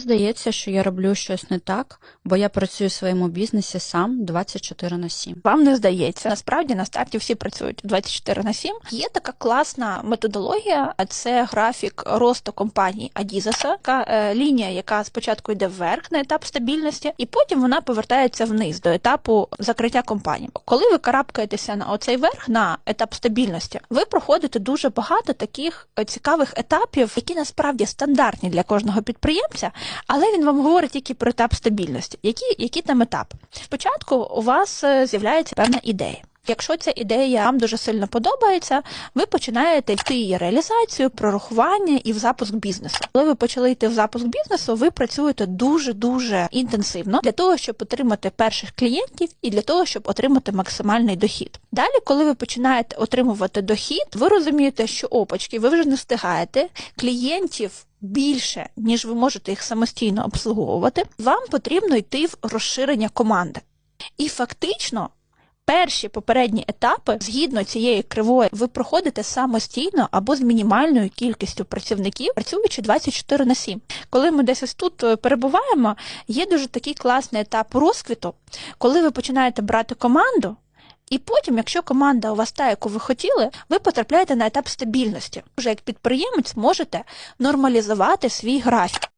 Здається, що я роблю щось не так, бо я працюю в своєму бізнесі сам 24 на 7. Вам не здається, насправді на старті всі працюють 24 на 7. Є така класна методологія, а це графік росту компанії Адізаса, така е, лінія, яка спочатку йде вверх на етап стабільності, і потім вона повертається вниз до етапу закриття компанії. Коли ви карабкаєтеся на оцей верх на етап стабільності, ви проходите дуже багато таких е, цікавих етапів, які насправді стандартні для кожного підприємця, але він вам говорить тільки про етап стабільності. Які, які там етапи? Спочатку у вас е, з'являється певна ідея. Якщо ця ідея вам дуже сильно подобається, ви починаєте йти її реалізацію, прорахування і в запуск бізнесу. Коли ви почали йти в запуск бізнесу, ви працюєте дуже дуже інтенсивно для того, щоб отримати перших клієнтів і для того, щоб отримати максимальний дохід. Далі, коли ви починаєте отримувати дохід, ви розумієте, що опачки, ви вже не встигаєте клієнтів. Більше ніж ви можете їх самостійно обслуговувати, вам потрібно йти в розширення команди. І фактично перші попередні етапи, згідно цієї кривої, ви проходите самостійно або з мінімальною кількістю працівників, працюючи 24 на 7. Коли ми десь ось тут е, перебуваємо, є дуже такий класний етап розквіту, коли ви починаєте брати команду. І потім, якщо команда у вас та, яку ви хотіли, ви потрапляєте на етап стабільності. Вже як підприємець можете нормалізувати свій графік.